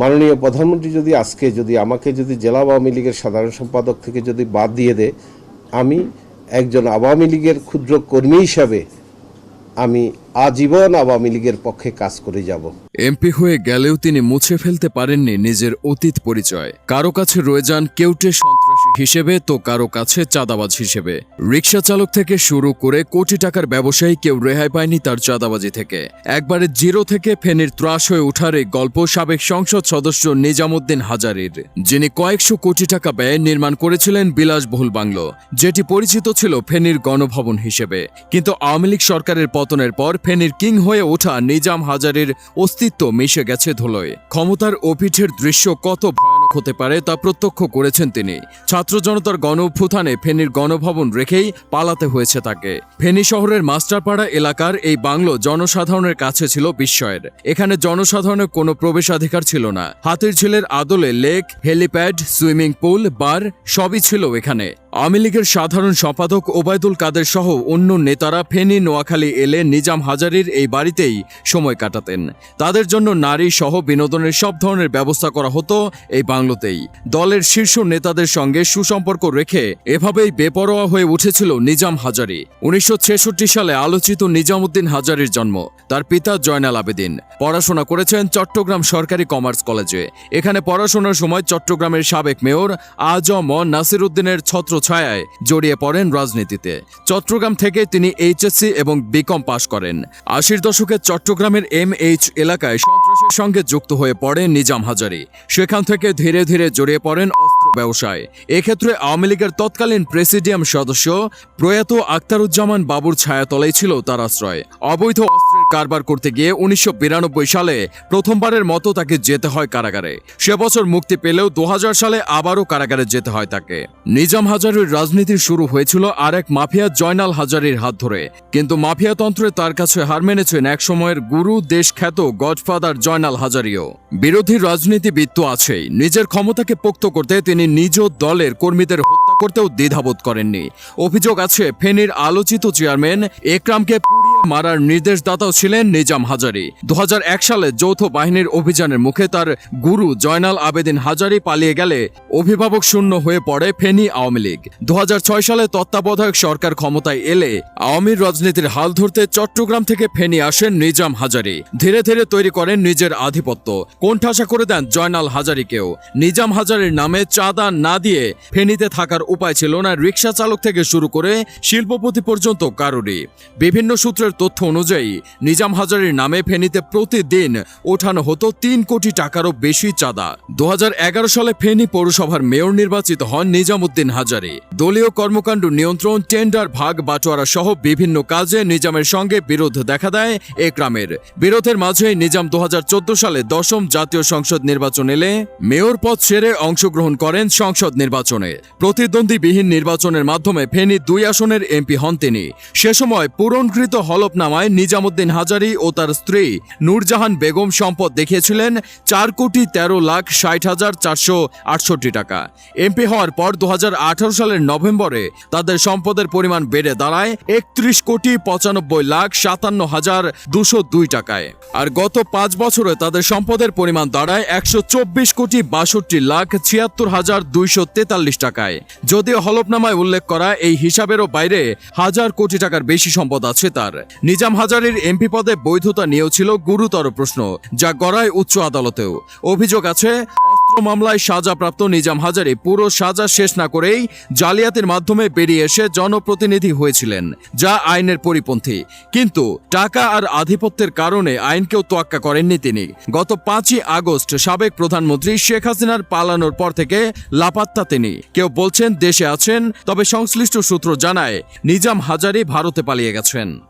মাননীয় প্রধানমন্ত্রী যদি আজকে যদি আমাকে যদি জেলা আওয়ামী লীগের সাধারণ সম্পাদক থেকে যদি বাদ দিয়ে দেয়, আমি একজন আওয়ামী লীগের ক্ষুদ্র কর্মী হিসাবে আমি আজীবন আওয়ামী লীগের পক্ষে কাজ করে যাব। এমপি হয়ে গেলেও তিনি মুছে ফেলতে পারেননি নিজের অতীত পরিচয়। কারও কাছে রয়ে যান কেউটে হিসেবে তো কারও কাছে চাঁদাবাজ হিসেবে। রিক্সা চালক থেকে শুরু করে কোটি টাকার ব্যবসায়ী কেউ রেহাই পায়নি তার চাঁদাবাজি থেকে। একবারে জিরো থেকে ফেনীর ত্রাস হয়ে ওঠার এই গল্প সাবেক সংসদ সদস্য নিজামুদ্দিন হাজারির, যিনি কয়েকশো কোটি টাকা ব্যয়ে নির্মাণ করেছিলেন বিলাসবহুল বাংলো, যেটি পরিচিত ছিল ফেনীর গণভবন হিসেবে। কিন্তু আওয়ামী লীগ সরকারের পতনের পর ফেনীর কিং হয়ে ওঠা নিজাম হাজারের অস্তিত্ব মিশে গেছে ধুলোয়। ক্ষমতার অপিঠের দৃশ্য কত ভয়ানক হতে পারে তা প্রত্যক্ষ করেছেন তিনি। ছাত্র জনতার গণ অভ্যুত্থানে ফেনীর গণভবন রেখেই পালাতে হয়েছে তাকে। ফেনী শহরের মাস্টারপাড়া এলাকার এই বাংলো জনসাধারণের কাছে ছিল বিস্ময়ের। এখানে জনসাধারণের কোনো প্রবেশাধিকার ছিল না। হাতির ঝিলের আদলে lake, helipad, swimming pool, bar সবই ছিল এখানে। আওয়ামী লীগের সাধারণ সম্পাদক ওবায়দুল কাদের সহ অন্য নেতারা ফেনী, নোয়াখালী এলে নিজাম হাজারির এই বাড়িতেই সময় কাটাতেন। তাদের জন্য নারী সহ বিনোদনের সব ধরনের ব্যবস্থা করা হতো এই বাংলোতেই। দলের শীর্ষ নেতাদের সঙ্গে সুসম্পর্ক রেখে এভাবেই বেপরোয়া হয়ে উঠেছিল নিজাম হাজারি। উনিশশো সালে আলোচিত নিজামুদ্দিন হাজারির জন্ম। তার পিতা জয়নাল আবেদিন। পড়াশোনা করেছেন চট্টগ্রাম সরকারি কমার্স কলেজে। এখানে পড়াশোনার সময় চট্টগ্রামের সাবেক মেয়র আজম নাসির উদ্দিনের ছত্র ছায়ায় জড়িয়ে পড়েন রাজনীতিতে। চট্টগ্রাম থেকে তিনি এইচএসসি এবং বিকম পাশ করেন। আশির দশকে চট্টগ্রামের এম এইচ এলাকায় সঙ্গে যুক্ত হয়ে পড়ে নিজাম হাজারি। সেখান থেকে ধীরে ধীরে জড়িয়ে পড়েন অস্ত্র ব্যবসায়। এক্ষেত্রে আওয়ামী লীগের তৎকালীন প্রেসিডিয়াম সদস্য প্রয়াত আক্তারুজ্জামান বাবুর ছায়াতলাই ছিল তার আশ্রয়। অবৈধ কারবার করতে গিয়ে উনিশশো বিরানব্বই সালে প্রথমবারের মতো তাকে যেতে হয় কারাগারে। সে বছর মুক্তি পেলেও দু হাজার সালে আবারও কারাগারে যেতে হয় তাকে। নিজাম হাজারের রাজনীতি শুরু হয়েছিল আর এক মাফিয়া জয়নাল হাজারির হাত ধরে। কিন্তু মাফিয়াতন্ত্রে তার কাছে হার মেনেছেন এক সময়ের গুরু দেশ খ্যাত গডফাদার জয়নাল হাজারিও। বিরোধী রাজনীতিবিদ তো আছেই। নিজের ক্ষমতাকে পোক্ত করতে তিনি নিজ দলের কর্মীদের হত্যা করতেও দ্বিধাবোধ করেননি। অভিযোগ আছে ফেনীর আলোচিত চেয়ারম্যান একরামকে মারার নির্দেশদাতাও ছিলেন নিজাম হাজারি। দু হাজার এক সালে যৌথ বাহিনীর অভিযানের মুখে তার গুরু জয়নাল আবেদিন হাজারি পালিয়ে গেলে অভিভাবক শূন্য হয়ে পড়ে ফেনী আওয়ামী লীগ। দু সালে তত্ত্বাবধায়ক সরকার ক্ষমতায় এলে আওয়ামী রাজনীতির হাল ধরতে চট্টগ্রাম থেকে ফেনী আসেন নিজাম হাজারি। ধীরে ধীরে তৈরি করেন নিজের আধিপত্য। কোণঠাসা করে দেন জয়নাল হাজারিকেও। নিজাম হাজারির নামে চাঁদা না দিয়ে ফেনীতে থাকার উপায় ছিল না। রিক্সা চালক থেকে শুরু করে শিল্পপতি পর্যন্ত কারোরই। বিভিন্ন সূত্রের তথ্য অনুযায়ী, নিজাম হাজারির নামে ফেনীতে প্রতিদিন ওঠানো হতো তিন কোটি টাকারও বেশি চাঁদা। দু হাজার এগারো সালে ফেনী পৌরসভার মেয়র নির্বাচিত হন নিজামুদ্দিন হাজারি। দলীয় কর্মকাণ্ড নিয়ন্ত্রণ, টেন্ডার, ভাগ, বাটোয়ারা সহ বিভিন্ন কাজে নিজামের সঙ্গে বিরোধ দেখা দেয় একরামের বিরোধের মাঝে নিজাম দু হাজার চোদ্দ সালে দশম জাতীয় সংসদ নির্বাচন এলে মেয়র পদ সেরে অংশগ্রহণ করেন সংসদ নির্বাচনে। প্রতিদ্বন্দ্বীবিহীন নির্বাচনের মাধ্যমে ফেনী দুই আসনের এমপি হন তিনি। সে সময় পূরণকৃত হলফনামায় নিজামুদ্দিন হাজারি ও তার স্ত্রী নূরজাহান বেগম সম্পদ দেখিয়েছিলেন চার কোটি তেরো লাখ ষাট হাজার চারশো আটষট্টি টাকা। এমপি হওয়ার পর দুহাজার আঠারো সালের নভেম্বরে তাদের সম্পদের পরিমাণ বেড়ে দাঁড়ায় একত্রিশ কোটি পঁচানব্বই লাখ সাতান্ন হাজার দুশো দুই টাকায়। আর গত পাঁচ বছরে তাদের সম্পদের পরিমাণ দাঁড়ায় একশো চব্বিশ কোটি বাষট্টি লাখ ছিয়াত্তর হাজার দুইশো তেতাল্লিশ টাকায়। যদিও হলফনামায় উল্লেখ করা এই হিসাবেরও বাইরে হাজার কোটি টাকার বেশি সম্পদ আছে তার। নিজাম হাজারের এমপি পদে বৈধতা নিয়েও ছিল গুরুতর প্রশ্ন, যা গড়ায় উচ্চ আদালতেও। অভিযোগ আছে, অস্ত্র মামলায় সাজাপ্রাপ্ত নিজাম হাজারি পুরো সাজা শেষ না করেই জালিয়াতির মাধ্যমে বেরিয়ে এসে জনপ্রতিনিধি হয়েছিলেন, যা আইনের পরিপন্থী। কিন্তু টাকা আর আধিপত্যের কারণে আইনকেও তোয়াক্কা করেননি তিনি। গত পাঁচই আগস্ট সাবেক প্রধানমন্ত্রী শেখ হাসিনার পালানোর পর থেকে লাপাত্তা তিনি। কেউ বলছেন দেশে আছেন, তবে সংশ্লিষ্ট সূত্র জানায়, নিজাম হাজারি ভারতে পালিয়ে গেছেন।